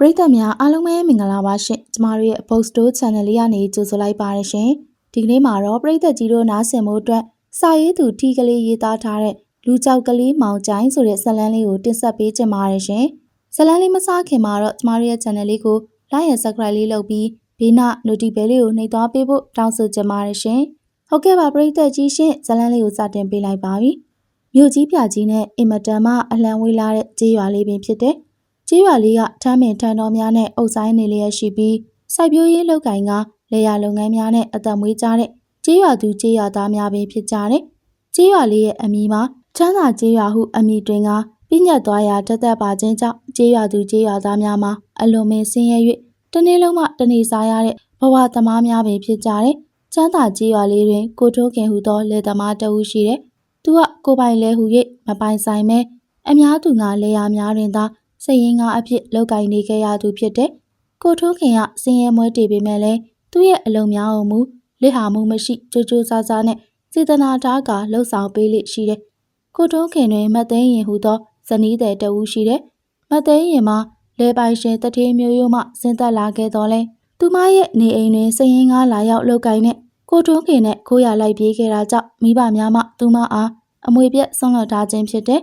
ပရိသတ်များအားလုံးပဲမင်္ဂလာပါရှင်ကျမတို့ရဲ့ Post Store Channel လေးကနေကြိုဆိုလိုက်ပါရရှင်ဒီကနေ့မှာတော့ပရိသတ်ကြီးတို့နားဆင်ဖို့အတွက်စာရေးသူထီကလေးရေးသားထားတဲ့လူကြောက်ကလေးမောင်ကျိုင်းဆိုတဲ့ဇာတ်လမ်းလေးကိုတင်ဆက်ပေးချင်ပါတယ်ရှင်ဇာတ်လမ်းလေးမစခင်မှာတော့ကျမတို့ရဲ့ channel လေးကို like and subscribe လေးလုပ်ပြီးဘေးနာ notification ဘဲလေးကိုနှိပ်သွားပေးဖို့တောင်းဆိုချင်ပါတယ်ရှင်ဟုတ်ကဲ့ပါပရိသတ်ကြီးရှင်ဇာတ်လမ်းလေးကိုစတင်ပေးလိုက်ပါပြီမြို့ကြီးပြကြီးနဲ့အင်မတန်မှအလံဝေးလာတဲ့ကြေးရွာလေးပင်ဖြစ်တဲ့ ကျေးရွာလေးကထမ်းပင်ထမ်းတော်များနဲ့အုပ်ဆိုင်နေလျက်ရှိပြီးစိုက်ပျိုးရေးလုပ်ကင်ကလေယာလုပ်ငန်းများနဲ့အသက်မွေးကြတဲ့ကျေးရွာသူကျေးရွာသားများပဲဖြစ်ကြတဲ့ကျေးရွာလေးရဲ့အမည်မှာချမ်းသာကျေးရွာဟုအမည်တွင်ကပြညတ်သွားရာတသက်ပါခြင်းကြောင့်ကျေးရွာသူကျေးရွာသားများမှာအလွန်မင်းဆင်းရဲ၍တနေ့လုံးမှတနေ့စားရတဲ့ဘဝသမားများပဲဖြစ်ကြတဲ့ချမ်းသာကျေးရွာလေးတွင်ကိုထိုးခင်ဟူသောလယ်သမားတဦးရှိတဲ့သူကကိုပိုင်လဲဟူ၍မပိုင်ဆိုင်မဲအများသူငါလေယာများတွင်သာ စိတ်ရင်းကားအဖြစ်လောက်ကင်နေခဲ့ရသူဖြစ်တဲ့ကိုထိုးခင်ကစင်ရဲမွဲတည်ပေမဲ့လည်းသူ့ရဲ့အလုံများအောင်မူလက်ဟာမှုမရှိကြိုးကြိုးစားစားနဲ့စေတနာထားကလှုပ်ဆောင်ပေးလိရှိတဲ့ကိုထိုးခင်တွင်မသိန်းရင်ဟူသောဇနီးတဲ့တဦးရှိတဲ့မသိန်းရင်မှာလဲပိုင်ရှင်တထေးမျိုးရိုးမှဆင်းသက်လာခဲ့တော်လဲသူမရဲ့နေအိမ်တွင်စင်ရင်ကားလာရောက်လောက်ကင်နဲ့ကိုထိုးခင်နဲ့ခိုးရလိုက်ပြေးခဲ့တာကြောင့်မိဘများမှသူမအားအမွေပြက်ဆုံးလွတ်ထားခြင်းဖြစ်တဲ့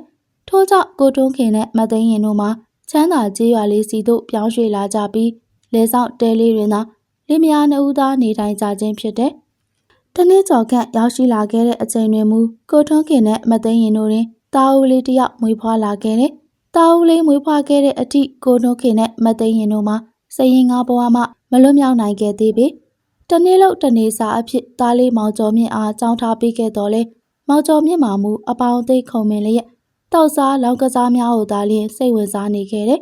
ထို့ကြောင့်ကိုထွန်းခင်နဲ့မသိန်းရင်တို့မှာချမ်းသာကြေးရွာလေးစီတို့ပြောင်းရွှေ့လာကြပြီးလဲဆောင်တဲလေးတွင်သာလင်မယားနှစ်ဦးသားနေထိုင်ကြခြင်းဖြစ်တဲ့တနေ့ကျော်ခန့်ရောက်ရှိလာခဲ့တဲ့အချိန်တွင်မူကိုထွန်းခင်နဲ့မသိန်းရင်တို့တွင်တာဦးလေးတစ်ယောက်မွေးဖွားလာခဲ့တဲ့တာဦးလေးမွေးဖွားခဲ့တဲ့အထိကိုထွန်းခင်နဲ့မသိန်းရင်တို့မှာစရင်ငါဘဝမှမလွတ်မြောက်နိုင်ခဲ့သေးပေတနေ့လောက်တနေ့စာအဖြစ်သားလေးမောင်ကျော်မြင့်အားကြောင်းထားပေးခဲ့တော်လဲမောင်ကျော်မြင့်မှာမူအပေါင်းအသိခုံမင်လျက် တောက်စားလောင်ကစားများကိုသာလျှင်စိတ်ဝင်စားနေခဲ့တဲ့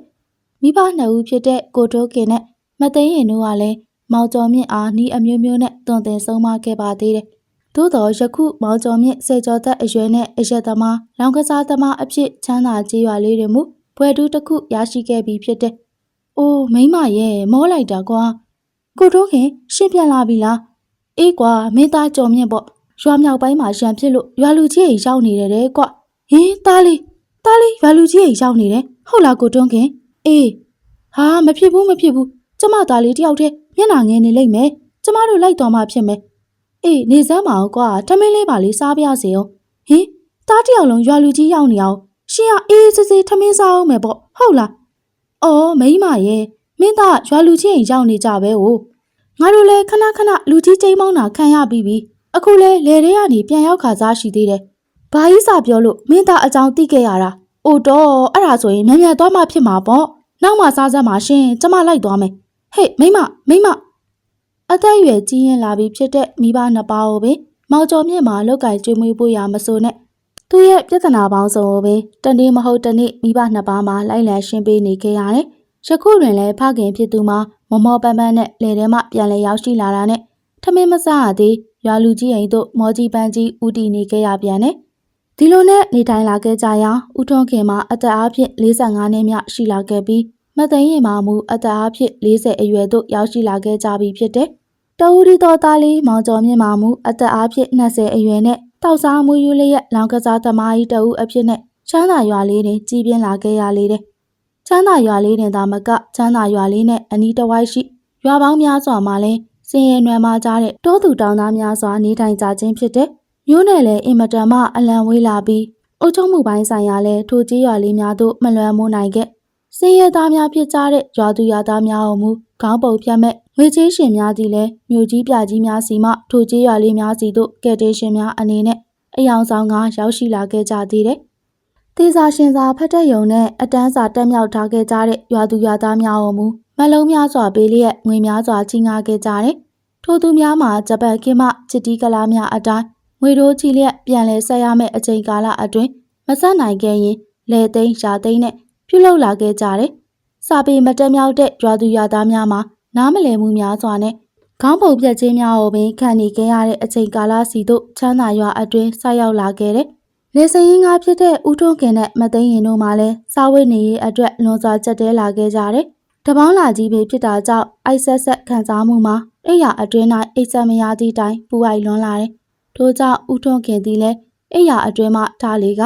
မိဘနှစ်ဦးဖြစ်တဲ့ကိုတိုးခင်နဲ့မသိန်းရင်တို့ကလည်းမောင်ကျော်မြင့်အားနီးအမျိုးမျိုးနဲ့တွန်တင်ဆုံးမခဲ့ပါသေးတယ်။သို့တော်ယခုမောင်ကျော်မြင့်စေကျော်သက်အရွယ်နဲ့အရက်သမားလောင်ကစားသမားအဖြစ်ချမ်းသာကြေးရွာလေးတွေမူဘွယ်တူးတစ်ခုရရှိခဲ့ပြီဖြစ်တဲ့။အိုးမိမရဲ့မောလိုက်တာကွာ။ကိုတိုးခင်ရှင်းပြလာပြီလား။အေးကွာမင်းသားကျော်မြင့်ပေါ့ရွာမြောက်ပိုင်းမှာရံဖြစ်လို့ရွာလူကြီးကြီးရောက်နေတယ်တဲ့ကွာ။ဟင်းသားလေး တားလေးရွာလူကြီးကြီးရောက်နေတယ်ဟုတ်လားကိုတွန်းခင်အေးဟာမဖြစ်ဘူးမဖြစ်ဘူးကျမသားလေးတယောက်တည်းမျက်နှာငယ်နေလိမ့်မယ်ကျမတို့လိုက်တော်မှဖြစ်မယ်အေးနေစမ်းပါအောင်ကွာထမင်းလေးပါလေးစားပြစေအောင်ဟင်တားတယောက်လုံးရွာလူကြီးရောက်နေအောင်ရှင်ကအေးစစ်စစ်ထမင်းစားအောင်မယ်ပေါ့ဟုတ်လားအော်မိမရဲ့မင်းသားရွာလူကြီးရင်ရောက်နေကြပဲဟိုငါတို့လည်းခဏခဏလူကြီးကျိမ်းမောင်းတာခံရပြီးပြီအခုလဲလေထဲကနေပြန်ရောက်ခါစားရှိသေးတယ် ဘာကြီးစာပြောလို့မင်းသားအကြောင်းသိခဲ့ရတာ။အိုတော့အဲ့ဒါဆိုရင်မြန်မြန်သွားမှဖြစ်မှာပေါ့။နောက်မှစားစမ်းပါရှင်ကျမလိုက်သွားမယ်။ဟေ့မိမမိမအသက်အရွယ်ကြီးရင်လာပြီးဖြစ်တဲ့မိဘနှစ်ပါးကိုပင်မောင်ကျော်မြင့်မှာလောက်ကင်ကျွေးမွေးဖို့ရမစိုးနဲ့သူ့ရဲ့ပြဿနာပေါင်းစုံကိုပင်တနေ့မဟုတ်တနေ့မိဘနှစ်ပါးမှာလိုက်လံရှင်းပေးနေခဲ့ရတယ်။ယခုတွင်လည်းဖခင်ဖြစ်သူမှာမမောပန်းပန်းနဲ့လေထဲမှပြန်လဲရောက်ရှိလာတာနဲ့ထမင်းမစားရသေးရွာလူကြီးအိမ်တို့မောကြီးပန်းကြီးဦးတည်နေခဲ့ရပြန်တယ်။ ဒီလိုနဲ့နေထိုင်လာခဲ့ကြရာဦးထွန်းခင်မှာအသက်အားဖြင့်45နှစ်မြရှိလာခဲ့ပြီးမသိန်းရင်မှာမူအသက်အားဖြင့်40အရွယ်သို့ရောက်ရှိလာခဲ့ကြပြီဖြစ်တဲ့တဝူရီတော်သားလေးမောင်ကျော်မြင့်မှာမူအသက်အားဖြင့်20အရွယ်နဲ့တောက်စားမှုယူလျက်လောင်ကစားသမားကြီးတဦးအဖြစ်နဲ့ချမ်းသာရွာလေးတွင်ကြီးပြင်းလာခဲ့ရလေတဲ့ချမ်းသာရွာလေးတွင်သာမကချမ်းသာရွာလေးနဲ့အနီးတစ်ဝိုက်ရှိရွာပေါင်းများစွာမှာလည်းစင်ရဲနွယ်မှာကြားတဲ့တိုးသူတောင်သားများစွာနေထိုင်ကြခြင်းဖြစ်တဲ့ မျိုးနယ်လည်းအင်မတန်မှအလံဝေးလာပြီးအုတ်ချုံမှုပိုင်းဆိုင်ရာလည်းထိုကြီးရွာလေးများသို့မလွယ်မိုးနိုင်ခဲ့စင်ရဲသားများဖြစ်ကြတဲ့ရွာသူရွာသားများအမှုခေါင်းပုံဖြတ်မဲ့ငွေချေးရှင်များစီလည်းမြို့ကြီးပြကြီးများစီမှထိုကြီးရွာလေးများစီသို့ကယ်တင်ရှင်များအနေနဲ့အယောင်ဆောင်ကရောက်ရှိလာခဲ့ကြသေးတယ်။သေစာရှင်စာဖတ်တဲ့ယုံနဲ့အတန်းစာတက်မြောက်ထားခဲ့ကြတဲ့ရွာသူရွာသားများအမှုမလုံးများစွာပေးလျက်ငွေများစွာကြီးငါခဲ့ကြတယ်။ထိုသူများမှာဂျပန်ကင်းမချစ်တီးကလားများအတိုင်း ငွေတိုးချီလျက်ပြန်လဲဆက်ရမယ့်အချိန်ကာလအတွင်းမဆက်နိုင်ခဲ့ရင်လေသိန်းရာသိန်းနဲ့ပြုလုပ်လာခဲ့ကြတယ်။စာပေမတက်မြောက်တဲ့ရွာသူရွာသားများမှာနားမလည်မှုများစွာနဲ့ခေါင်းပုံပြက်ခြင်းများကိုပင်ခံနေခဲ့ရတဲ့အချိန်ကာလစီသို့ချမ်းသာရွာအတွင်းဆက်ရောက်လာခဲ့တယ်။လေစရင်ကားဖြစ်တဲ့ဦးထွန်းခင်နဲ့မသိန်းရင်တို့မှလည်းစာဝတ်နေရေးအတွက်လွန်စွာကြက်တဲလာခဲ့ကြတယ်။တပေါင်းလာကြီးပဲဖြစ်တာကြောင့်အိုက်ဆက်ဆက်ခံစားမှုမှာအိယာအတွင်း၌အိတ်ဆက်မရသည့်တိုင်ပူအိုက်လွန်လာတယ်။ ထို့ကြောင့်ဦးထွန်းခင်သည်လည်းအိယာအတွင်းမှထားလေက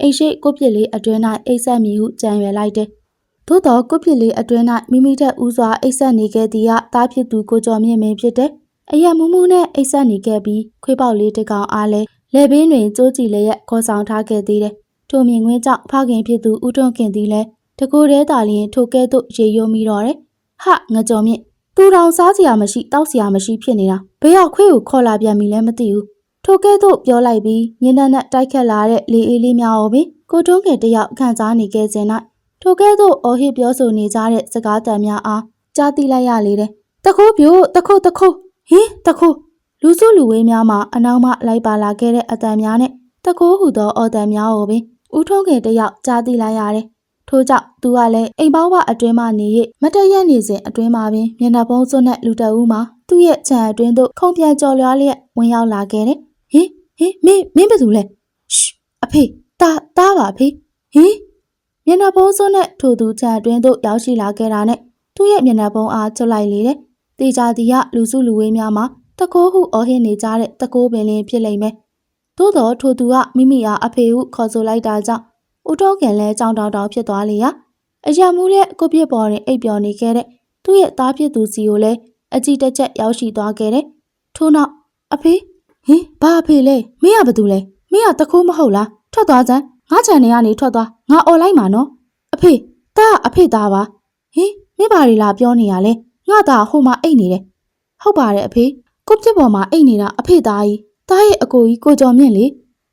အိတ်ရှိကိုပြစ်လေးအတွင်း၌အိတ်ဆက်မိဟုကြံရွယ်လိုက်တယ်။သို့တော့ကိုပြစ်လေးအတွင်း၌မိမိထက်ဦးစွာအိတ်ဆက်နေခဲ့သည်ကတားဖြစ်သူကိုကျော်မြင့်မင်းဖြစ်တယ်။အရက်မူးမူးနဲ့အိတ်ဆက်နေခဲ့ပြီးခွေးပေါက်လေးတစ်ကောင်အားလဲလက်ဘင်းတွင်ကြိုးကြည့်လျက်ခေါ်ဆောင်ထားခဲ့သေးတယ်။ထိုမြင်ကွင်းကြောင့်ဖခင်ဖြစ်သူဦးထွန်းခင်သည်လည်းတကိုယ်တည်းသာလျှင်ထိုကဲ့သို့ရေယိုမိတော့တယ်။ဟာငကြော်မြင့်သူတောင်စားစရာမရှိတောက်စရာမရှိဖြစ်နေတာဘယ်ရောက်ခွေးကိုခေါ်လာပြန်ပြီလဲမသိဘူး။ ထိုကဲ့သို့ပြောလိုက်ပြီးညနေနဲ့တိုက်ခတ်လာတဲ့လေအေးလေးများအော်ပြီးကိုတွန်းခင်တယောက်ခံစားနေခဲ့စဉ်၌ထိုကဲ့သို့အော်ဟစ်ပြောဆိုနေကြတဲ့စကားတန်များအားကြားသိလိုက်ရလေတယ်။တခိုးပြို့တခိုးတခိုးဟင်တခိုးလူစုလူဝေးများမှာအနောက်မှလိုက်ပါလာခဲ့တဲ့အတန်များနဲ့တခိုးဟူသောအော်တန်များကိုပင်ဦးထုံးခင်တယောက်ကြားသိလိုက်ရတယ်။ထို့ကြောင့်သူကလည်းအိမ်ပေါင်းဝအတွင်းမှနေ၍မတရက်နေစဉ်အတွင်းမှာပင်မျက်နှာပုံးစွန်းတဲ့လူတအူးမှာသူ့ရဲ့ခြံအတွင်းသို့ခုံပြန်ကြော်လွှားလျက်ဝင်ရောက်လာခဲ့တယ်။ ဟင်ဟင်မင်းမင်းဘယ်သူလဲ။ရှ်အဖေတာတားပါအဖေဟင်မျက်နှာပုံးစွန်းတဲ့ထိုသူခြံအတွင်းသို့ရောက်ရှိလာခဲ့တာနဲ့သူ့ရဲ့မျက်နှာပုံးအားကျွတ်လိုက်လေတယ်။တေချာတီကလူစုလူဝေးများမှာတကိုးဟုအော်ဟစ်နေကြတဲ့တကိုးပင်လင်းဖြစ်လိမ့်မယ်။သို့တော့ထိုသူကမိမိအားအဖေဟုခေါ်ဆိုလိုက်တာကြောင့်ဦးတော်ခင်လဲကြောင်တောင်တောင်ဖြစ်သွားလေရာအရာမှုတဲ့ကိုပြစ်ပေါ်တွင်အိပ်ပျော်နေခဲ့တဲ့သူ့ရဲ့သားဖြစ်သူစီကိုလည်းအကြည့်တက်ချက်ရောက်ရှိသွားခဲ့တယ်။ထို့နောက်အဖေ ဟင်ဘာအဖေလဲမင်းကဘာတူလဲမင်းကတခိုးမဟုတ်လားထွက်သွားစမ်းငါခြံထဲကနေထွက်သွားငါអော်လိုက်မှာနော်အဖေတားအဖေသားပါဟင်မင်းဘာတွေလာပြောနေရလဲငါသားဟိုမှာအိတ်နေတယ်ဟုတ်ပါတယ်အဖေကိုပြစ်ပေါ်မှာအိတ်နေတာအဖေသားကြီးသားရဲ့အကိုကြီးကိုကျော်မြင့်လေ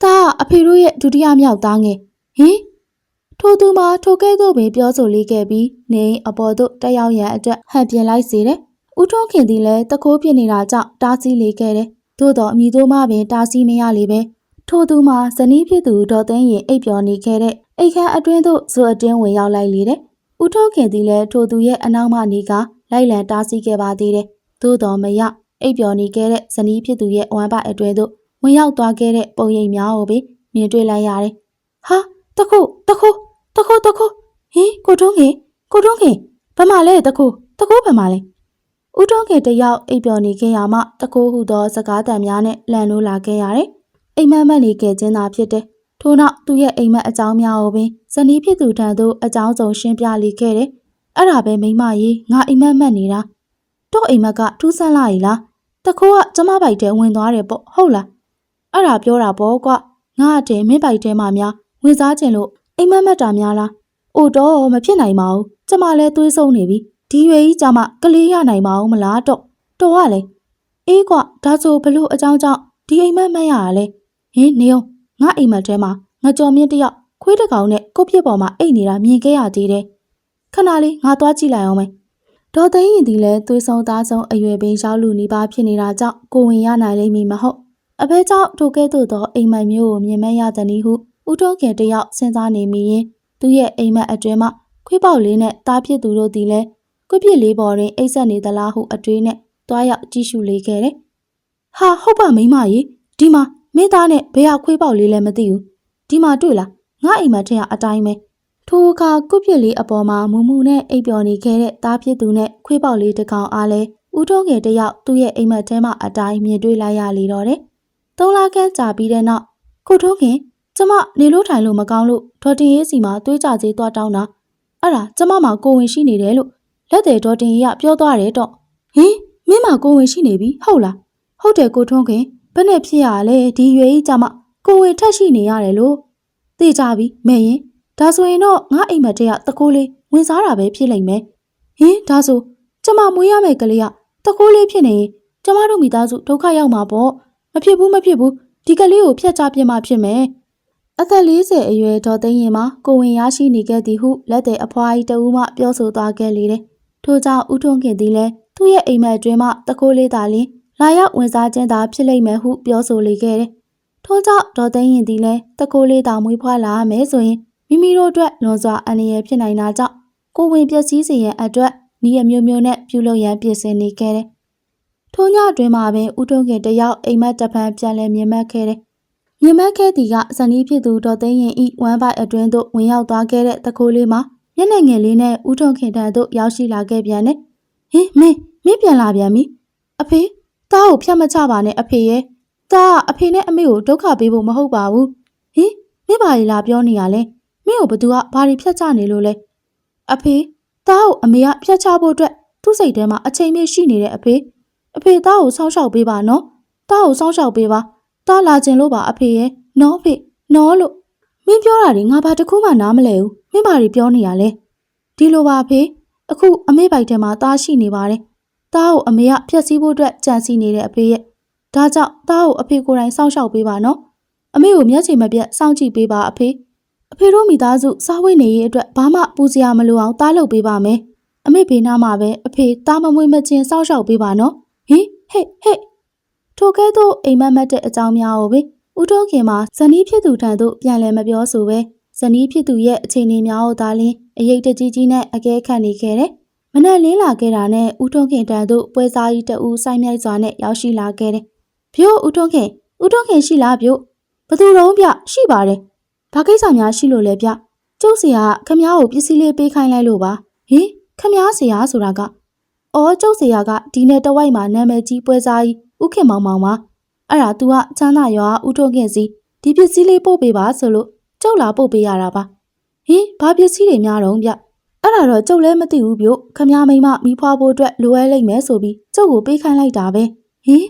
သားကအဖေတို့ရဲ့ဒုတိယမြောက်သားငယ်ဟင်ထိုသူမှာထိုကဲ့သို့ပင်ပြောဆိုလေးခဲ့ပြီးနေအိမ်အပေါ်သို့တက်ရောက်ရန်အတွက်ဟန်ပြင်လိုက်စေတယ်ဦးထွန်းခင်သည်လည်းတကိုးဖြစ်နေတာကြောင့်တားဆီးလေးခဲ့တယ် သို့တော့အမိတို့မှပင်တားဆီးမရလေပဲထိုသူမှာဇနီးဖြစ်သူဒေါ်သိန်းရင်အိပ်ပျော်နေခဲ့တဲ့အိတ်ခမ်းအတွင်းသို့ဇွတ်အတွင်းဝင်ရောက်လိုက်လေတယ်ဦးထွန်းခင်သည်လည်းထိုသူရဲ့အနောက်မှနေကလိုက်လံတားဆီးခဲ့ပါသေးတယ်သို့တော်မရအိပ်ပျော်နေခဲ့တဲ့ဇနီးဖြစ်သူရဲ့ဝမ်းပိုက်အတွဲသို့ဝင်ရောက်သွားခဲ့တဲ့ပုံရိပ်များကိုပင်မြင်တွေ့လိုက်ရတယ်။ဟာတခုတခုတခုတခုဟင်ကိုထုံးခင်ကိုထုံးခင်ဘာမှလဲတခုတခုဘာမှလဲ ဦးထုံးခင်တယောက်အိပ်ပျော်နေခဲ့ရမှတခုဟုသောစကားတန်များနဲ့လန်လို့လာခဲ့ရတယ်။အိမ်မက်မက်နေခဲ့ခြင်းသာဖြစ်တယ်။ထို့နောက်သူရဲ့အိမ်မက်အကြောင်းများကိုပင်ဇနီးဖြစ်သူထံသို့အကြောင်းစုံရှင်းပြလေခဲ့တယ်။အဲ့ဒါပဲမိမကြီးငါအိမ်မက်မက်နေတာတော့အိမ်မက်ကထူးဆန်းလာ ਈ လားတခိုးကကျမပိုက်တဲဝင်သွားတယ်ပေါ့ဟုတ်လားအဲ့ဒါပြောတာပေါ့ကွငါအတင်မင်းပိုက်တဲမှာများဝင်စားခြင်းလို့အိမ်မက်မက်တာများလားအိုတော့မဖြစ်နိုင်ပါဘူးကျမလည်းသွေးဆုံးနေပြီ ဒီရွယ်ကြီးကျမကလေးရနိုင်ပါဦးမလားတော့တော်ကလည်းအေးကွဒါဆိုဘလို့အကြောင်းကြောင့်ဒီအိမ်မက်မက်ရတာလဲဟင်းနေအောင်ငါအိမ်မက်ထဲမှာငါကြော်မြင့်တယောက်ခွေးတစ်ကောင်နဲ့ကိုပြစ်ပေါ်မှာအိတ်နေတာမြင်ခဲ့ရသေးတယ်ခဏလေးငါသွားကြည့်လိုက်အောင်မယ်ဒေါ်သိန်းရင်ဒီလည်းသွေးဆုံးသားဆုံးအရွယ်ပင်ရောက်လူနေပါဖြစ်နေတာကြောင့်ကိုဝင်ရနိုင်လိမ့်မည်မဟုတ်အဖေကြောင့်ထိုကဲ့သို့သောအိမ်မက်မျိုးကိုမြင်မဲ့ရသည်နည်းဟုဦးတော်ခင်တယောက်စဉ်းစားနေမိရင်သူရဲ့အိမ်မက်အတွင်းမှခွေးပေါက်လေးနဲ့တားဖြစ်သူတို့သည်လည်း ကွပြစ်လေးပေါ်တွင်အိတ်ဆက်နေသလားဟုအတွေးနဲ့တွားရောက်ကြည့်ရှုလေခဲ့တယ်။ဟာဟုတ်ပါမိမကြီးဒီမှာမင်းသားနဲ့ဘယ်ဟာခွေးပေါက်လေးလဲမသိဘူး။ဒီမှာတွေ့လားငါအိမ်မက်ထင်ကအတိုင်းပဲထိုအခါကွပြစ်လေးအပေါ်မှာမူမူနဲ့အိပ်ပျော်နေခဲ့တဲ့တားဖြစ်သူနဲ့ခွေးပေါက်လေးတစ်ကောင်အားလဲဦးထုံးငယ်တယောက်သူ့ရဲ့အိမ်မက်ထဲမှာအတိုင်းမြင်တွေ့လိုက်ရလေတော့တယ်။သုံးလခန့်ကြာပြီးတဲ့နောက်ကိုထုံးခင်ကျမနေလို့ထိုင်လို့မကောင်းလို့ဒေါ်တင်ရေးစီမှာတွေးကြသေးသွားတောင်းတာအဲ့ဒါကျမမှာကိုဝင်ရှိနေတယ်လို့ လက်တယ်ဒေါ်တင်ရေးကပြောသွားတယ်တော့ဟင်မင်းမှာကိုဝင်ရှိနေပြီဟုတ်လားဟုတ်တယ်ကိုထုံးခင်ဘယ်နဲ့ဖြစ်ရလဲဒီရွယ်ကြီးကျမကိုဝင်ထက်ရှိနေရတယ်လို့သိကြပြီမဲ့ရင်ဒါဆိုရင်တော့ငါအိမ်မက်တရတကိုးလေးဝင်စားတာပဲဖြစ်လိမ့်မယ်ဟင်ဒါဆိုကျမမွေးရမယ့်ကလေးကတကိုးလေးဖြစ်နေရင်ကျမတို့မိသားစုဒုက္ခရောက်မှာပေါ့မဖြစ်ဘူးမဖြစ်ဘူးဒီကလေးကိုဖျက်ချပြစ်မှဖြစ်မယ်အသက်40အရွယ်ဒေါ်သိန်းရင်မှာကိုဝင်ရရှိနေခဲ့သည်ဟုလက်တဲ့အဖွားကြီးတဦးမှပြောဆိုသွားခဲ့လေတယ်။ ထို့ကြောင့်ဦးထွန်းခင်သည်လည်းသူ့ရဲ့အိမ်မက်အတွင်းမှတကိုးလေးသာလျှင်လာရောက်ဝင်စားခြင်းသာဖြစ်လိမ့်မယ်ဟုပြောဆိုလေခဲ့တယ်။ထို့ကြောင့်ဒေါ်သိန်းရင်သည်လည်းတကိုးလေးသာမွေးဖွားလာရမယ်ဆိုရင်မိမိတို့အတွက်လွန်စွာအန္တရာယ်ဖြစ်နိုင်တာကြောင့်ကိုဝင်ပျက်စီးစေရန်အတွက်ဤအမျိုးမျိုးနဲ့ပြုလုပ်ရန်ပြင်ဆင်နေခဲ့တယ်။ထိုညအတွင်းမှာပင်ဦးထွန်းခင်တယောက်အိမ်မက်တပံပြန်လည်မြင်မှတ်ခဲ့တယ်။မြင်မှတ်ခဲ့သည်ကဇနီးဖြစ်သူဒေါ်သိန်းရင်ဤဝမ်းပိုက်အတွင်းသို့ဝင်ရောက်သွားခဲ့တဲ့တကိုးလေးမှာ မျက်နှာငယ်လေးနဲ့ဦးထွန်းခင်တန်သို့ရောက်ရှိလာခဲ့ပြန်တယ်။ဟင်မင်းမင်းပြန်လာပြန်ပြီ။အဖေတားကိုဖြတ်မချပါနဲ့အဖေရဲ့။တားကအဖေနဲ့အမေကိုဒုက္ခပေးဖို့မဟုတ်ပါဘူး။ဟင်မင်းဘာလဲလာပြောနေရလဲ။မင်းကိုဘသူကဘာတွေဖြတ်ချနေလို့လဲ။ဟအဖေသားကိုအမေကဖျက်ချဖို့အတွက်သူ့စိတ်ထဲမှာအချိန်မြင့်ရှိနေတဲ့အဖေအဖေသားကိုစောင့်ရှောက်ပေးပါနော်သားကိုစောင့်ရှောက်ပေးပါသားလာခြင်းလို့ပါအဖေရဲ့နော်အဖေနော်လို့ မင်းပြောတာတွေငါဘာတစ်ခုမှနားမလဲဘူးမင်းဘာတွေပြောနေရလဲဒီလိုပါအဖေအခုအမေပိုက်ထဲမှာသားရှိနေပါတယ်သားကိုအမေကဖျက်ဆီးဖို့အတွက်ကြံစည်နေတဲ့အဖေရဲ့ဒါကြောင့်သားကိုအဖေကိုယ်တိုင်စောင့်ရှောက်ပေးပါနော်အမေကိုမျက်ခြေမပြတ်စောင့်ကြည့်ပေးပါအဖေအဖေတို့မိသားစုစားဝတ်နေရေးအတွက်ဘာမှပူစရာမလိုအောင်တားလုပ်ပေးပါမယ်။အမေဘေးနားမှာပဲအဖေတားမမွေးမချင်းစောင့်ရှောက်ပေးပါနော်။ဟင်ဟဲ့ဟဲ့ထိုကဲ့သို့အိမ်မက်မက်တဲ့အကြောင်းများကိုပဲ ဦးထုံးခင်မှာဇနီးဖြစ်သူထံသို့ပြန်လည်မပြောဆိုပဲဇနီးဖြစ်သူရဲ့အခြေအနေများကိုသာလျှင်အရေးတကြီးကြီးနဲ့အကဲခတ်နေခဲ့တယ်။မနဲ့လင်းလာခဲ့တာနဲ့ဦးထုံးခင်တန်သို့ပွဲစားကြီးတအူးဆိုင်မြိုက်စွာနဲ့ရောက်ရှိလာခဲ့တယ်။ဗျို့ဦးထုံးခင်ဦးထုံးခင်ရှိလားဗျို့ဘသူတော့ဗျရှိပါတယ်။ဘာကိစ္စများရှိလို့လဲဗျကျုပ်စီကခမ ्या ကိုပစ္စည်းလေးပေးခိုင်းလိုက်လို့ပါဟင်ခမ ्या စီကဆိုတာကအော်ကျုပ်စီကဒီနယ်တဝိုက်မှာနာမည်ကြီးပွဲစားကြီးဥခင်မောင်မောင်ပါ အဲ့ဒါ तू ကချမ်းသာရွာဥထုံးခင်စီဒီပစ္စည်းလေးပို့ပေးပါဆိုလို့ကျုပ်လာပို့ပေးရတာပါဟင်ဘာပစ္စည်းတွေများတော့ဗျအဲ့ဒါတော့ကျုပ်လည်းမသိဘူးဗျခမ ्या မိမမိဖွားဖို့အတွက်လိုအပ်လိမ့်မယ်ဆိုပြီးကျုပ်ကိုပေးခိုင်းလိုက်တာပဲဟင်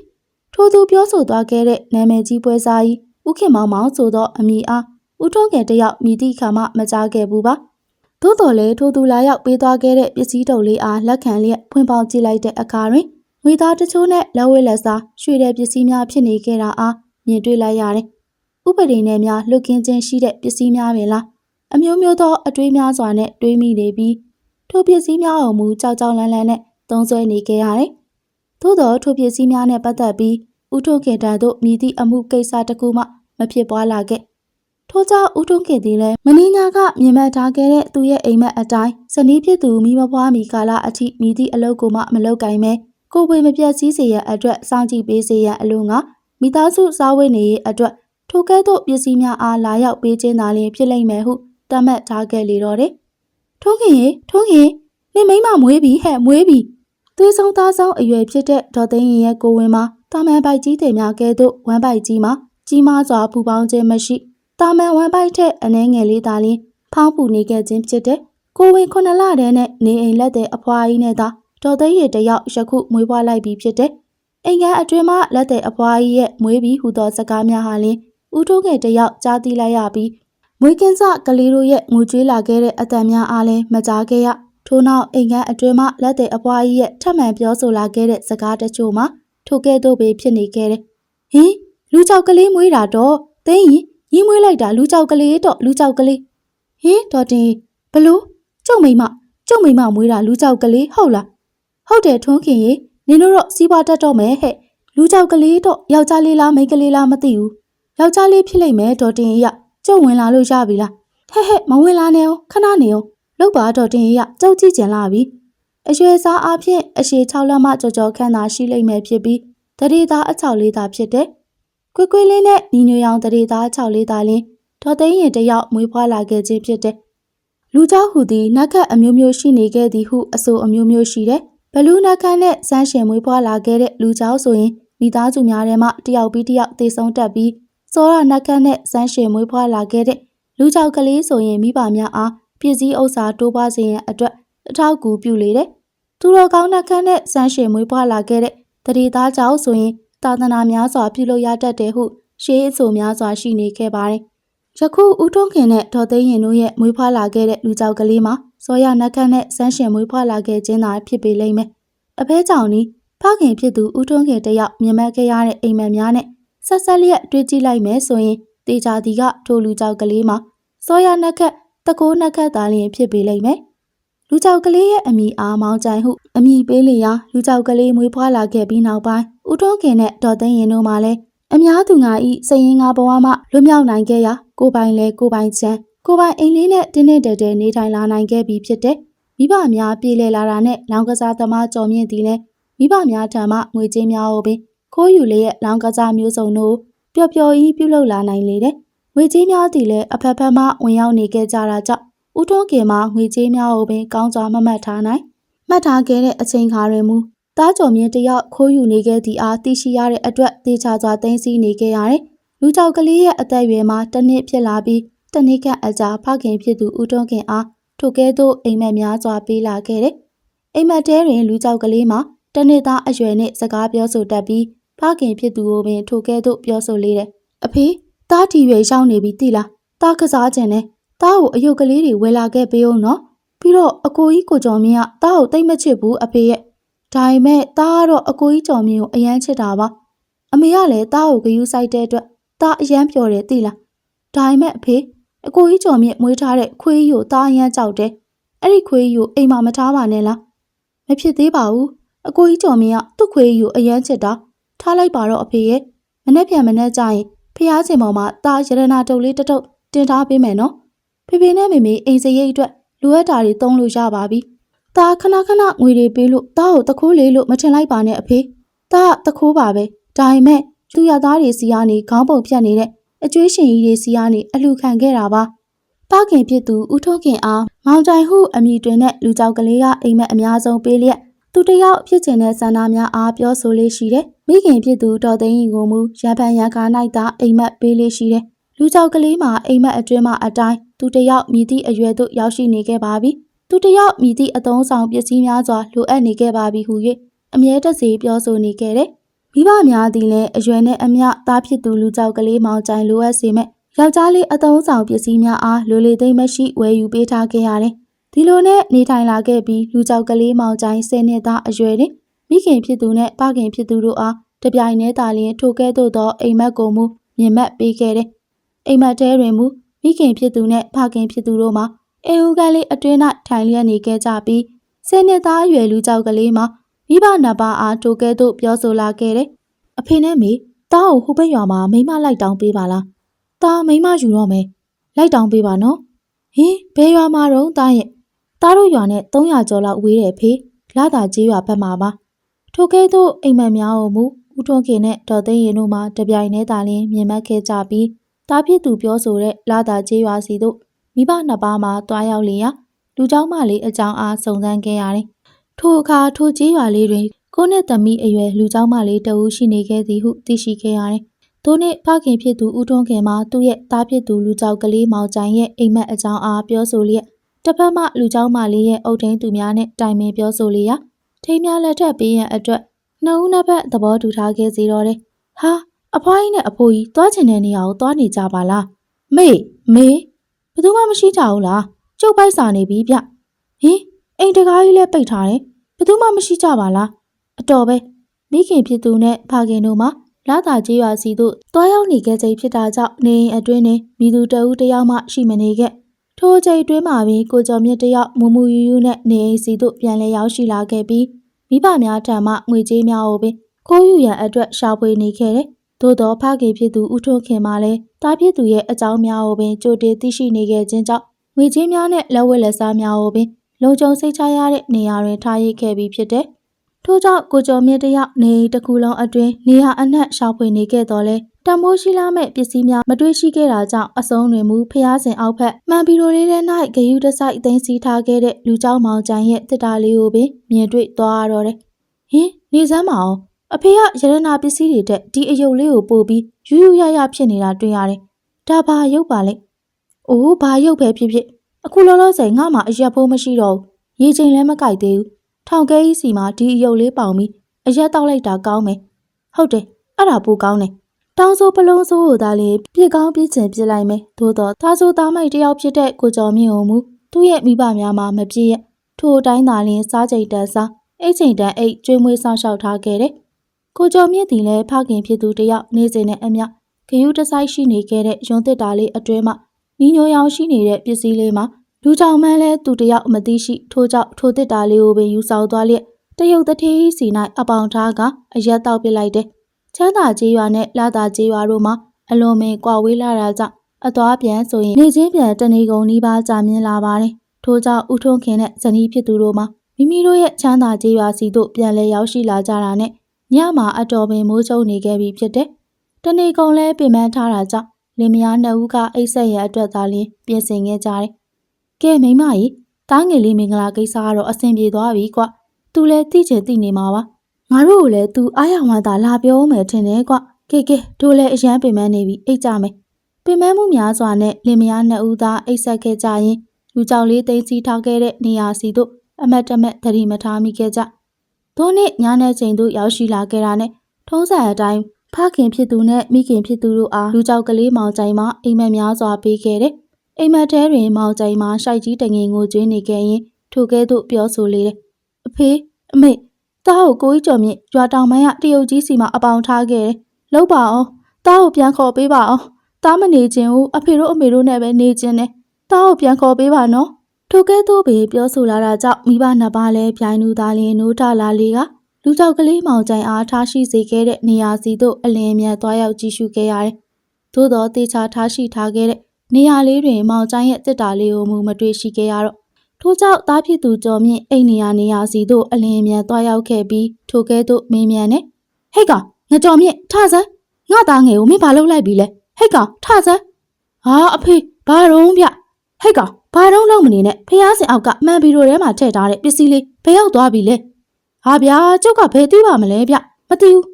ထို့သူပြောဆိုသွားခဲ့တဲ့နာမည်ကြီးပွဲစားကြီးဥခင်မောင်မောင်ဆိုတော့အမိအားဦးထွန်းငယ်တယောက်မြည်သည့်ခါမှမကြားခဲ့ဘူးပါ။သို့တော်လည်းထိုသူလာရောက်ပေးသွားခဲ့တဲ့ပစ္စည်းတုပ်လေးအားလက်ခံလျက်ဖွင့်ပေါက်ကြည့်လိုက်တဲ့အခါတွင် ငွေသားတချို့နဲ့လက်ဝဲလက်စားရွှေတဲ့ပစ္စည်းများဖြစ်နေခဲ့တာအားမြင်တွေ့လိုက်ရတယ်။ဥပဒေနဲ့များလွတ်ကင်းခြင်းရှိတဲ့ပစ္စည်းများပဲလား။အမျိုးမျိုးသောအတွေးများစွာနဲ့တွေးမိနေပြီးထိုပစ္စည်းများကိုမူကြောက်ကြောက်လန့်လန့်နဲ့သုံးဆွဲနေခဲ့ရတယ်။သို့တော်ထိုပစ္စည်းများနဲ့ပတ်သက်ပြီးဦးထုံခေတံတို့မြည်သည့်အမှုကိစ္စတစ်ခုမှမဖြစ်ပွားလာခဲ့။ထို့ကြောင့်ဦးထွန်းခင်သည်လည်းမင်းညာကမြင်မှတ်ထားခဲ့တဲ့သူရဲ့အိမ်မက်အတိုင်းဇနီးဖြစ်သူမိမဖွားမီကာလအထိမိသည့်အလုပ်ကိုမှမလုပ်ကင်မဲ ကိုယ်ပွေမပြတ်စည်းစေရန်အတွက်စောင့်ကြည့်ပေးစေရန်အလို့ငါမိသားစုစားဝတ်နေရေးအတွက်ထိုကဲ့သို့ပစ္စည်းများအားလာရောက်ပေးခြင်းသာလျှင်ဖြစ်လိမ့်မယ်ဟုတတ်မှတ်ထားခဲ့လေတော့တယ်။ထုံးခင်ရေထုံးခင်နေမိမမွေးပြီဟဲ့မွေးပြီသွေးဆုံးသားဆုံးအရွယ်ဖြစ်တဲ့ဒေါ်သိန်းရင်ရဲ့ကိုဝင်မှာတာမန်ပိုက်ကြီးတွေများကဲ့သို့ဝမ်းပိုက်ကြီးမှာကြီးမားစွာပူပေါင်းခြင်းမရှိတာမန်ဝမ်ပိုက်ထက်အနှဲငယ်လေးသာလျှင်ဖောင်းပူနေခဲ့ခြင်းဖြစ်တဲ့ကိုဝင်ခုနှစ်လတည်းနဲ့နေအိမ်လက်တဲ့အဖွားကြီးနဲ့သာ ဒေါ်သိန်းရတယောက်ယခုမွေးဖွားလိုက်ပြီးဖြစ်တဲ့အိမ်ကအတွင်းမှာလက်တဲ့အဖွားကြီးရဲ့မွေးပြီးဟူသောစကားများဟာလျှင်ဦးထုံးငယ်တယောက်ကြားသိလိုက်ရပြီးမွေးကင်းစကလေးတို့ရဲ့ငိုကြွေးလာခဲ့တဲ့အတန်များအားလည်းမကြားခဲ့ရထို့နောက်အိမ်ကအတွင်းမှာလက်တဲ့အဖွားကြီးရဲ့ထပ်မံပြောဆိုလာခဲ့တဲ့စကားတချို့မှာထိုကဲ့သို့ပဲဖြစ်နေခဲ့တယ်ဟင်လူကြောက်ကလေးမွေးတာတော့သိန်းရင်ညီးမွေးလိုက်တာလူကြောက်ကလေးတော့လူကြောက်ကလေးဟင်ဒေါ်တင်ဘလို့ကျုံမိမကျုံမိမမွေးတာလူကြောက်ကလေးဟုတ်လား ဟုတ်တယ်ထွန်းခင်ရေနင်တို့တော့စီးပွားတတ်တော့မယ်ဟဲ့လူကြောက်ကလေးတော့ယောက်ျားလေးလားမိန်းကလေးလားမသိဘူးယောက်ျားလေးဖြစ်လိမ့်မယ်ဒေါ်တင်ရကျုံဝင်လာလို့ရပြီလားဟဲ့ဟဲ့မဝင်လာနဲ့အောင်ခဏနေအောင်လောက်ပါဒေါ်တင်ရကြောက်ကြည့်ကြင်လာပြီအရွယ်စားအဖြစ်အရှိ6လက်မှကြော်ကြော်ခန့်သာရှိလိမ့်မယ်ဖြစ်ပြီးတရေသားအချောက်လေးသာဖြစ်တယ်ကွေကွေလေးနဲ့ညီညွရောင်တရေသား6လေးသားလင်းဒေါ်သိန်းရင်တယောက်မွေးဖွားလာခဲ့ခြင်းဖြစ်တယ်။လူเจ้าဟူသည်နတ်ခတ်အမျိုးမျိုးရှိနေခဲ့သည်ဟုအဆိုအမျိုးမျိုးရှိတယ်။ဘ လူးနတ်ခတ်နဲ့စမ်းရှင်မွေးဖွားလာခဲ့တဲ့လူเจ้าဆိုရင်မိသားစုများထဲမှတယောက်ပြီးတယောက်တည်ဆုံးတက်ပြီးစောရနတ်ခတ်နဲ့စမ်းရှင်မွေးဖွားလာခဲ့တဲ့လူเจ้าကလေးဆိုရင်မိဘများအားပြည့်စည်ဥစ္စာတိုးပွားစေရန်အတွက်အထောက်အကူပြုလေတယ်။သူတော်ကောင်းနတ်ခတ်နဲ့စမ်းရှင်မွေးဖွားလာခဲ့တဲ့တရေသားကြောင့်ဆိုရင်သာသနာများစွာပြုလုပ်ရတတ်တယ်ဟုရှေးအဆိုများစွာရှိနေခဲ့ပါတယ်။ ယခုဦးထွန်းခင်နဲ့ဒေါ်သိန်းရင်တို့ရဲ့မွေးဖွားလာခဲ့တဲ့လူကြောက်ကလေးမှာစောရနတ်ခတ်နဲ့စမ်းရှင်မွေးဖွားလာခဲ့ခြင်းသာဖြစ်ပေလိမ့်မယ်။အဖဲကြောင့်နီးဖခင်ဖြစ်သူဦးထွန်းခင်တယောက်မြင်မှတ်ခဲ့ရတဲ့အိမ်မက်များနဲ့ဆက်ဆက်လျက်တွေးကြည့်လိုက်မယ်ဆိုရင်တေချာတီကထိုလူကြောက်ကလေးမှာစောရနတ်ခတ်တကိုးနတ်ခတ်သားလျင်ဖြစ်ပေလိမ့်မယ်။လူကြောက်ကလေးရဲ့အမိအားမောင်းကြိုင်ဟုအမိပေးလျာလူကြောက်ကလေးမွေးဖွားလာခဲ့ပြီးနောက်ပိုင်းဦးထွန်းခင်နဲ့ဒေါ်သိန်းရင်တို့မှလည်း အများသူငါဤစရင်ငါဘဝမှလွတ်မြောက်နိုင်ခဲ့ရာကိုပိုင်လဲကိုပိုင်ချမ်းကိုပိုင်အိမ်လေးနဲ့တင်းတင်းတဲတဲနေထိုင်လာနိုင်ခဲ့ပြီဖြစ်တဲ့မိဘများပြေလည်လာတာနဲ့လောင်ကစားသမားကြော်မြင့်သည်လဲမိဘများထံမှငွေကြေးများကိုပင်ခိုးယူလျက်လောင်ကစားမျိုးစုံတို့ပျော်ပျော်ကြီးပြုလုပ်လာနိုင်လေတဲ့ငွေကြေးများသည်လည်းအဖက်ဖက်မှဝင်ရောက်နေခဲ့ကြတာကြောင့်ဦးထွန်းခင်မှာငွေကြေးများကိုပင်ကောင်းစွာမမှတ်ထားနိုင်မှတ်ထားခဲ့တဲ့အချိန်ခါတွင်မူ တားကြော်မြင့်တယောက်ခိုးယူနေခဲ့သည့်အားသိရှိရတဲ့အတွက်တေချာစွာသိမ်းဆည်းနေခဲ့ရတယ်။လူကြောက်ကလေးရဲ့အသက်အရွယ်မှာတစ်နှစ်ဖြစ်လာပြီးတစ်နှစ်ခန့်အကြာဖခင်ဖြစ်သူဦးတွန်းခင်အားထိုကဲ့သို့အိမ်မက်များစွာပေးလာခဲ့တယ်။အိမ်မက်တဲတွင်လူကြောက်ကလေးမှာတနှစ်သားအရွယ်နှင့်စကားပြောဆိုတတ်ပြီးဖခင်ဖြစ်သူကိုပင်ထိုကဲ့သို့ပြောဆိုလေတယ်။အဖေတားတီရွယ်ရောက်နေပြီတိလား။တားကစားခြင်းနဲ့တားကိုအယုတ်ကလေးတွေဝယ်လာခဲ့ပေးအောင်နော်။ပြီးတော့အကိုကြီးကိုကျော်မြင့်ကတားကိုတိတ်မချစ်ဘူးအဖေရဲ့။ ဒါပေမဲ့တားကတော့အကိုကြီးကျော်မြင့်ကိုအယမ်းချစ်တာပါ။အမေကလည်းတားကိုဂယုစိုက်တဲ့အတွက်တားအယမ်းပျော်တယ်တိလား။ဒါပေမဲ့အဖေအကိုကြီးကျော်မြင့်မွေးထားတဲ့ခွေးကြီးကိုတားအယမ်းကြောက်တယ်။အဲ့ဒီခွေးကြီးကိုအိမ်မှာမထားပါနဲ့လား။မဖြစ်သေးပါဘူး။အကိုကြီးကျော်မြင့်ကသူ့ခွေးကြီးကိုအယမ်းချစ်တာ။ထားလိုက်ပါတော့အဖေရဲ့။မနေ့ပြန်မနေ့ကျရင်ဖះစင်ပေါ်မှာတားရတနာတုပ်လေးတစ်ထုပ်တင်ထားပေးမယ်နော်။ဖေဖေနဲ့မေမေအိမ်စရိတ်အတွက်လိုအပ်တာတွေသုံးလို့ရပါပြီ။ တားခဏခဏငွေတွေပေးလို့တားကိုတခိုးလေးလို့မထင်လိုက်ပါနဲ့အဖေ။တားတခိုးပါပဲ။ဒါပေမဲ့လူရသားတွေစီကနေခေါင်းပုံဖြတ်နေတဲ့အကျွေးရှင်ကြီးတွေစီကနေအလှခံခဲ့တာပါ။ပခင်ဖြစ်သူဦးထွန်းခင်အားမောင်တိုင်ဟုအမည်တွင်တဲ့လူကြောက်ကလေးကအိမ်မက်အများဆုံးပေးလျက်သူတယောက်ဖြစ်ချင်တဲ့ဆန္ဒများအားပြောဆိုလေးရှိတယ်။မိခင်ဖြစ်သူတော်သိန်းရင်ကိုမူရံဖန်ရံခါ၌သာအိမ်မက်ပေးလေးရှိတယ်။လူကြောက်ကလေးမှာအိမ်မက်အတွင်းမှာအတိုင်းသူတယောက်မြည်သည့်အရွယ်သို့ရောက်ရှိနေခဲ့ပါပြီ။ သူတယောက်မြည်သည့်အသုံးဆောင်ပစ္စည်းများစွာလိုအပ်နေခဲ့ပါပြီဟု၍အမြဲတစေပြောဆိုနေခဲ့တယ်။မိဘများသည်လည်းအရွယ်နဲ့အမျှသားဖြစ်သူလူကြောက်ကလေးမောင်ကြိုင်လိုအပ်စေမဲ့ယောက်ျားလေးအသုံးဆောင်ပစ္စည်းများအားလိုလေသိမ့်မရှိဝယ်ယူပေးထားခဲ့ရတယ်။ဒီလိုနဲ့နေထိုင်လာခဲ့ပြီးလူကြောက်ကလေးမောင်ကြိုင်ဆယ်နှစ်သားအရွယ်တွင်မိခင်ဖြစ်သူနဲ့ဖခင်ဖြစ်သူတို့အားတပြိုင်တည်းသာလျှင်ထိုကဲ့သို့သောအိမ်မက်ကိုမူမြင်မက်ပေးခဲ့တယ်။အိမ်မက်တဲတွင်မူမိခင်ဖြစ်သူနဲ့ဖခင်ဖြစ်သူတို့မှာ အေဟူကလေးအတွင်း၌ထိုင်လျက်နေခဲ့ကြပြီးဆယ်နှစ်သားအရွယ်လူကြောက်ကလေးမှာမိဘနှစ်ပါးအားထိုကဲ့သို့ပြောဆိုလာခဲ့တယ်။အဖေနဲ့မေတားကိုဟိုဘက်ရွာမှာမိမလိုက်တောင်းပေးပါလား။တားမိမယူတော့မယ်။လိုက်တောင်းပေးပါနော်။ဟင်ဘယ်ရွာမှာတော့တားရဲ့တားတို့ရွာနဲ့300ကျော်လောက်ဝေးတယ်ဖေ။လာတာကြီးရွာဘက်မှာပါ။ထိုကဲ့သို့အိမ်မက်များကိုမူဦးထွန်းခင်နဲ့ဒေါ်သိန်းရင်တို့မှတပြိုင်တည်းသာလျှင်မြင်မက်ခဲ့ကြပြီးတားဖြစ်သူပြောဆိုတဲ့လာတာကြီးရွာစီတို့ မိဘနှစ်ပါးမှတွားရောက်လျာလူเจ้าမလေးအကြောင်းအားစုံစမ်းခဲ့ရတယ်။ထိုအခါထိုကြီးရွာလေးတွင်ကိုနဲ့သမီးအရွယ်လူเจ้าမလေးတဦးရှိနေခဲ့သည်ဟုသိရှိခဲ့ရတယ်။သူနှင့်ဖခင်ဖြစ်သူဦးထွန်းခင်မှသူ့ရဲ့သားဖြစ်သူလူเจ้าကလေးမောင်ကြိုင်ရဲ့အိမ်မက်အကြောင်းအားပြောဆိုလျက်တစ်ဖက်မှလူเจ้าမလေးရဲ့အုတ်ထင်းသူများနဲ့တိုင်ပင်ပြောဆိုလျက်ထိမ်းများလက်ထပ်ပေးရန်အတွက်နှစ်ဦးနှစ်ဖက်သဘောတူထားခဲ့စီတော့တယ်။ဟာအဖွားကြီးနဲ့အဖိုးကြီးသွားချင်တဲ့နေရာကိုသွားနေကြပါလား။မေမေ ဘယ်သူမှမရှိကြဘူးလား။ကျုပ်ပိုက်စာနေပြီဗျ။ဟင်အိမ်တကားကြီးလည်းပိတ်ထားတယ်။ဘယ်သူမှမရှိကြပါလား။အတော်ပဲမိခင်ဖြစ်သူနဲ့ဖခင်တို့မှလာတာကြီးရွာစီတို့တွားရောက်နေခဲ့ချိန်ဖြစ်တာကြောင့်နေအိမ်အတွင်းတွင်မိသူတဦးတယောက်မှရှိမနေခဲ့။ထိုအချိန်တွင်းမှာပင်ကိုကျော်မြင့်တယောက်မူမူယူယူနဲ့နေအိမ်စီတို့ပြန်လည်ရောက်ရှိလာခဲ့ပြီးမိဘများထံမှငွေကြေးများကိုပင်ခိုးယူရန်အတွက်ရှာဖွေနေခဲ့တယ်။ သို့သောဖခင်ဖြစ်သူဦးထွန်းခင်မှလည်းတားဖြစ်သူရဲ့အကြောင်းများကိုပင်ကြိုတင်သိရှိနေခဲ့ခြင်းကြောင့်ငွေကြေးများနဲ့လက်ဝတ်လက်စားများကိုပင်လုံခြုံစိတ်ချရတဲ့နေရာတွင်ထားရခဲ့ပြီးဖြစ်တယ်။ထို့ကြောင့်ကိုကျော်မြင့်တယောက်နေအိမ်တစ်ခုလုံးအတွင်းနေရာအနှံ့ရှာဖွေနေခဲ့တော်လဲတံမိုးရှိလာမဲ့ပစ္စည်းများမတွေ့ရှိခဲ့တာကြောင့်အစုံတွင်မူဖျားစင်အောက်ဖက်မှန်ပီရိုလေးထဲ၌ဂယုတစိုက်သိမ်းစီထားခဲ့တဲ့လူเจ้าမောင်ကျန်ရဲ့တစ်တာလေးကိုပင်မြင်တွေ့သွားရတော့တယ်။ဟင်နေစမ်းမအောင် အဖေကရတနာပစ္စည်းတွေတက်ဒီအယုတ်လေးကိုပို့ပြီးယူယူရရဖြစ်နေတာတွေ့ရတယ်။ဒါဘာရုပ်ပါလဲ။အိုးဘာရုပ်ပဲဖြစ်ဖြစ်အခုလောလောဆယ်ငါမှအရက်ဖို့မရှိတော့ဘူး။ရေချိန်လည်းမကြိုက်သေးဘူး။ထောင်ကဲကြီးစီမှာဒီအယုတ်လေးပေါင်ပြီးအရက်တောက်လိုက်တာကောင်းမယ်။ဟုတ်တယ်အဲ့ဒါပိုကောင်းတယ်။တောင်စိုးပလုံးစိုးကိုသာလေပြစ်ကောင်းပြစ်ချင်ပြစ်လိုက်မယ်။သို့တော့သားစိုးသားမိုက်တယောက်ဖြစ်တဲ့ကိုကျော်မြင့်ကိုမူသူ့ရဲ့မိဘများမှာမပြည့်ရဲ့ထိုအတိုင်းသာလျှင်စားကြိတ်တန်းစားအိတ်ချိန်တန်းအိတ်ကျွေးမွေးဆောင်ရှောက်ထားခဲ့တယ်။ ကိုကျော်မြင့်သည်လည်းဖခင်ဖြစ်သူတယောက်နေစဉ်နဲ့အမျှဂယုတဆိုင်ရှိနေခဲ့တဲ့ရုံတစ်တာလေးအတွဲမှနီညိုရောင်ရှိနေတဲ့ပစ္စည်းလေးမှာလူကြောင်မှန်းလဲသူတယောက်မသိရှိထိုးကြောင့်ထိုတစ်တာလေးကိုပင်ယူဆောင်သွားလျက်တရုတ်တထေးစီ၌အပေါင်ထားကအရက်တောက်ပစ်လိုက်တယ်။ချမ်းသာကြေးရွာနဲ့လာသာကြေးရွာတို့မှာအလွန်ပင်ကွာဝေးလာတာကြောင့်အသွားပြန်ဆိုရင်နေချင်းပြန်တနေကုန်နီးပါးကြာမြင့်လာပါတယ်။ထို့ကြောင့်ဦးထွန်းခင်နဲ့ဇနီးဖြစ်သူတို့မှာမိမိတို့ရဲ့ချမ်းသာကြေးရွာစီတို့ပြန်လဲရောက်ရှိလာကြတာနဲ့ ညမှာအတော်ပင်မိုးချုံနေခဲ့ပြီဖြစ်တယ်။တနေကုန်လဲပင်ပန်းထားတာကြောင့်လင်မယားနှစ်ဦးကအိတ်ဆက်ရအတွက်သာလင်းပြင်ဆင်ခဲ့ကြတယ်။ကဲမိမကြီးတားငယ်လေးမင်္ဂလာကိစ္စကတော့အဆင်ပြေသွားပြီကွ။ तू လည်းသိချင်သိနေမှာပါ။ငါတို့ကိုလည်း तू အားရဝမ်းသာလာပြောမယ်ထင်တယ်ကွ။ကဲကဲတို့လည်းအရန်ပင်ပန်းနေပြီအိတ်ကြမယ်။ပင်ပန်းမှုများစွာနဲ့လင်မယားနှစ်ဦးသားအိတ်ဆက်ခဲ့ကြရင်လူကြောက်လေးသိမ်းစီထားခဲ့တဲ့နေရာစီတို့အမတ်တမဲ့သတိမထားမိခဲ့ကြ။ ထို့နေ့ညနေချိန်သို့ရောက်ရှိလာခဲ့တာနဲ့ထုံးစံအတိုင်းဖခင်ဖြစ်သူနဲ့မိခင်ဖြစ်သူတို့အားလူကြောက်ကလေးမောင်ကြိုင်မှအိမ်မက်များစွာပေးခဲ့တယ်။အိမ်မက်ထဲတွင်မောင်ကြိုင်မှရှိုက်ကြီးတငင်ကိုကျွေးနေခဲ့ရင်ထိုကဲ့သို့ပြောဆိုလေတယ်။အဖေအမေတားကိုကိုကြီးကျော်မြင့်ရွာတောင်ပိုင်းကတရုတ်ကြီးစီမှာအပေါင်ထားခဲ့တယ်။လောက်ပါအောင်တားကိုပြန်ခေါ်ပေးပါအောင်တားမနေခြင်းကိုအဖေတို့အမေတို့နဲ့ပဲနေခြင်းနဲ့တားကိုပြန်ခေါ်ပေးပါနော်။ ထိုကဲ့သို့ပဲပြောဆိုလာတာကြောင့်မိဘနှစ်ပါးလည်းပြိုင်လူသားလင်းနိုးထလာလေကလူကြောက်ကလေးမောင်ကြိုင်အားထားရှိစေခဲ့တဲ့နေရာစီသို့အလင်းအမြန်သွားရောက်ကြည့်ရှုခဲ့ရတယ်။သို့သောတေချာထားရှိထားခဲ့တဲ့နေရာလေးတွင်မောင်ကြိုင်ရဲ့တစ်တာလေးကိုမူမတွေ့ရှိခဲ့ရတော့ထို့ကြောင့်သားဖြစ်သူကျော်မြင့်အိမ်နေရာနေရာစီသို့အလင်းအမြန်သွားရောက်ခဲ့ပြီးထိုကဲ့သို့မေးမြန်းနေဟဲ့ကောင်ငါကျော်မြင့်ထစမ်းငါသားငယ်ကိုမင်းဘာလုပ်လိုက်ပြီလဲဟဲ့ကောင်ထစမ်းဟာအဖေဘာရုံးဗျ ဟဲ့ကောင်ဘာတော့လုံးမနေနဲ့ဖះစင်အောက်ကမှန်ဘီရိုထဲမှာထည့်ထားတဲ့ပစ္စည်းလေးဘယ်ရောက်သွားပြီလဲဟာဗျာကျုပ်ကဘယ်သိပါမလဲဗျမသိဘူး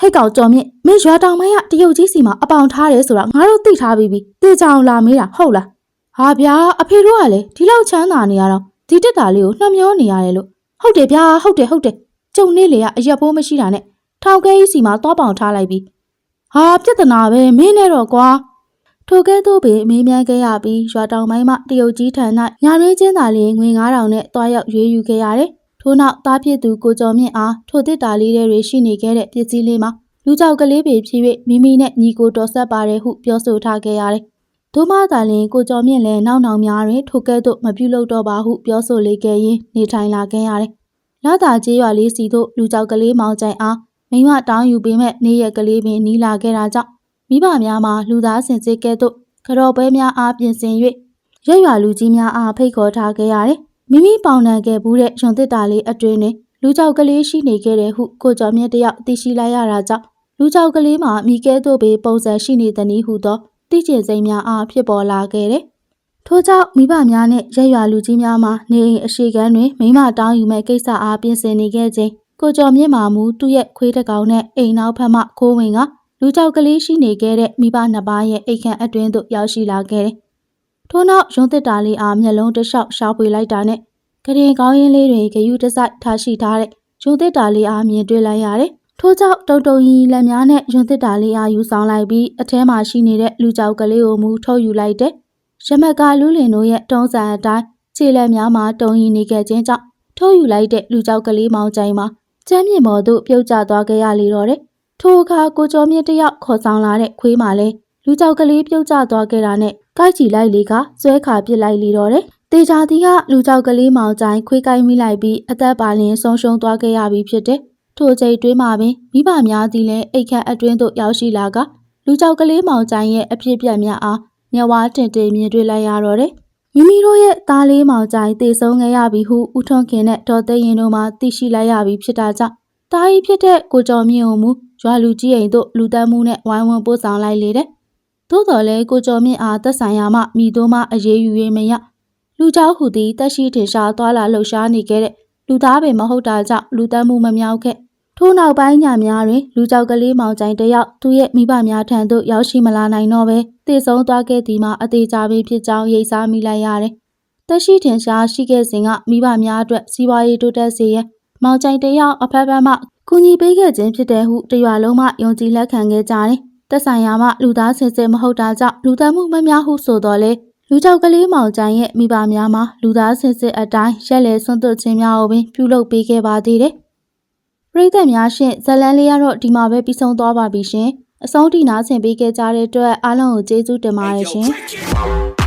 ဟဲ့ကောင်ကျော်မြင့်မင်းရွာတောင်ပိုင်းကတရုတ်ကြီးစီမှာအပေါင်ထားတယ်ဆိုတာငါတို့သိထားပြီးပြီတေချာအောင်လာမေးတာဟုတ်လားဟာဗျာအဖေတို့ကလည်းဒီလောက်ချမ်းသာနေရတော့ဒီတက်တာလေးကိုနှမျောနေရတယ်လို့ဟုတ်တယ်ဗျာဟုတ်တယ်ဟုတ်တယ်ကျုံနေလေကအရက်ဖိုးမရှိတာနဲ့ထောင်ခဲကြီးစီမှာသွားပေါင်ထားလိုက်ပြီဟာပြဿနာပဲမင်းနဲ့တော့ကွာ ထိုကဲ့သို့ပင်မေးမြန်းခဲ့ရပြီးရွာတောင်ပိုင်းမှတရုတ်ကြီးထံ၌ညာရွေးချင်းသာလျှင်ငွေ9000နဲ့တွားရောက်ရွေးယူခဲ့ရတယ်။ထို့နောက်သားဖြစ်သူကိုကျော်မြင့်အားထိုတစ်တာလေးတွေရှိနေခဲ့တဲ့ပစ္စည်းလေးမှာလူကြောက်ကလေးပေဖြစ်၍မိမိနဲ့ညီကိုတော်ဆက်ပါတယ်ဟုပြောဆိုထားခဲ့ရတယ်။ထို့မှသာလျှင်ကိုကျော်မြင့်လည်းနောက်နောင်များတွင်ထိုကဲ့သို့မပြုလုပ်တော့ပါဟုပြောဆိုလေခဲ့ရင်းနေထိုင်လာခဲ့ရတယ်။လာသာကျေးရွာလေးစီသို့လူကြောက်ကလေးမောင်ကြိုင်အားမိမတောင်းယူပေးမဲ့နေရက်ကလေးပင်နီးလာခဲ့တာကြောင့် မိဘများမှာလူသားစင်စစ်ကဲ့သို့ကြော်ပွဲများအားပြင်ဆင်၍ရက်ရွာလူကြီးများအားဖိတ်ခေါ်ထားခဲ့ရတယ်။မိမိပေါင်နှံခဲ့ဘူးတဲ့ရွန်တစ်တာလေးအတွင်းတွင်လူကြောက်ကလေးရှိနေခဲ့တယ်ဟုကိုကျော်မြင့်တယောက်သိရှိလိုက်ရတာကြောင့်လူကြောက်ကလေးမှာမိကဲသို့ပေပုံစံရှိနေသည်နည်းဟုသောသိကျင်စိမ်များအားဖြစ်ပေါ်လာခဲ့တယ်။ထို့ကြောင့်မိဘများနှင့်ရက်ရွာလူကြီးများမှာနေအိမ်အရှိကမ်းတွင်မိမတောင်းယူမဲ့ကိစ္စအားပြင်ဆင်နေခဲ့ခြင်းကိုကျော်မြင့်မှာမူသူ့ရဲ့ခွေးတစ်ကောင်နဲ့အိမ်နောက်ဖက်မှခိုးဝင်က လူကြောက်ကလေးရှိနေခဲ့တဲ့မိဘနှစ်ပါးရဲ့အိတ်ခမ်းအတွင်းသို့ရောက်ရှိလာခဲ့တယ်။ထို့နောက်ရုံးတစ်တာလေးအားမျက်လုံးတစ်လျှောက်ရှောက်ပွေလိုက်တာနဲ့ကရင်ကောင်းရင်လေးတွေဂယုတစိုက်ထားရှိထားတဲ့ရုံးတစ်တာလေးအားမြင်တွေ့လိုက်ရတယ်။ထို့ကြောင့်တုံတုံရီလက်များနဲ့ရုံးတစ်တာလေးအားယူဆောင်လိုက်ပြီးအထဲမှာရှိနေတဲ့လူကြောက်ကလေးကိုမူထုတ်ယူလိုက်တဲ့ရမက်ကလူလင်တို့ရဲ့တုံးစံအတိုင်းခြေလက်များမှာတုံရီနေခဲ့ခြင်းကြောင့်ထုတ်ယူလိုက်တဲ့လူကြောက်ကလေးမောင်ကျိုင်မှာကျမ်းမြေမော်သို့ပြုတ်ကျသွားခဲ့ရလေတော့တယ်။ ထိုအခါကိုကျော်မြင့်တယောက်ခေါ်ဆောင်လာတဲ့ခွေးမှလည်းလူကြောက်ကလေးပြုတ်ကျသွားခဲ့တာနဲ့ကိုက်ချီလိုက်လေကဆွဲခါပစ်လိုက်လေတော့တယ်။တေချာတီကလူကြောက်ကလေးမောင်ကြိုင်ခွေးကိုက်မိလိုက်ပြီးအသက်ပါလျင်ဆုံးရှုံးသွားခဲ့ရပြီဖြစ်တယ်။ထိုအချိန်တွင်းမှာပင်မိဘများသည်လည်းအိတ်ခတ်အတွင်းသို့ရောက်ရှိလာကလူကြောက်ကလေးမောင်ကြိုင်ရဲ့အဖြစ်ပြက်များအားမျက်ဝါးတင်တင်မြင်တွေ့လိုက်ရတော့တယ်။မိမိတို့ရဲ့သားလေးမောင်ကြိုင်တေဆုံးခဲ့ရပြီဟုဦးထွန်းခင်နဲ့ဒေါ်သိန်းရင်တို့မှသိရှိလိုက်ရပြီဖြစ်တာကြောင့်တားကြီးဖြစ်တဲ့ကိုကျော်မြင့်ကိုမူရွာလူကြီးအိမ်သို့လူတန်းမှုနဲ့ဝိုင်းဝန်းပို့ဆောင်လိုက်လေတဲ့။သို့တော်လည်းကိုကျော်မြင့်အားသက်ဆိုင်ရာမှမိတို့မှအရေးယူရမရလူเจ้าဟူသည်တက်ရှိထင်ရှားသွားလာလှုပ်ရှားနေခဲ့တဲ့လူသားပင်မဟုတ်တာကြောင့်လူတန်းမှုမမြောက်ခဲ့။ထို့နောက်ပိုင်းညများတွင်လူကြောက်ကလေးမောင်ကြိုင်တယောက်သူရဲ့မိဘများထံသို့ရောက်ရှိမလာနိုင်တော့ပဲတည်ဆုံးသွားခဲ့သည်မှာအသေးချာပင်ဖြစ်ကြောင်းရိပ်စားမိလိုက်ရတယ်။တက်ရှိထင်ရှားရှိခဲ့စဉ်ကမိဘများအတွက်စီးပွားရေးတိုးတက်စေရန်မောင်ကြိုင်တယောက်အဖက်ဖက်မှ ကူညီပေးခဲ့ခြင်းဖြစ်တယ်ဟုတရွာလုံးမှယုံကြည်လက်ခံခဲ့ကြတယ်။သက်ဆိုင်ရာမှလူသားစင်စစ်မဟုတ်တာကြောင့်လူသားမှုမများဟုဆိုတော့လေလူကြောက်ကလေးမောင်ကြိုင်ရဲ့မိဘများမှာလူသားစင်စစ်အတိုင်းရက်လေဆွန့်သွတ်ခြင်းများကိုပင်ပြုလုပ်ပေးခဲ့ပါသေးတယ်။ပရိသတ်များရှင်ဇလန်းလေးကတော့ဒီမှာပဲပြီးဆုံးသွားပါပြီရှင်။အဆုံးထိနားဆင်ပေးခဲ့ကြတဲ့အတွက်အားလုံးကိုကျေးဇူးတင်ပါတယ်ရှင်။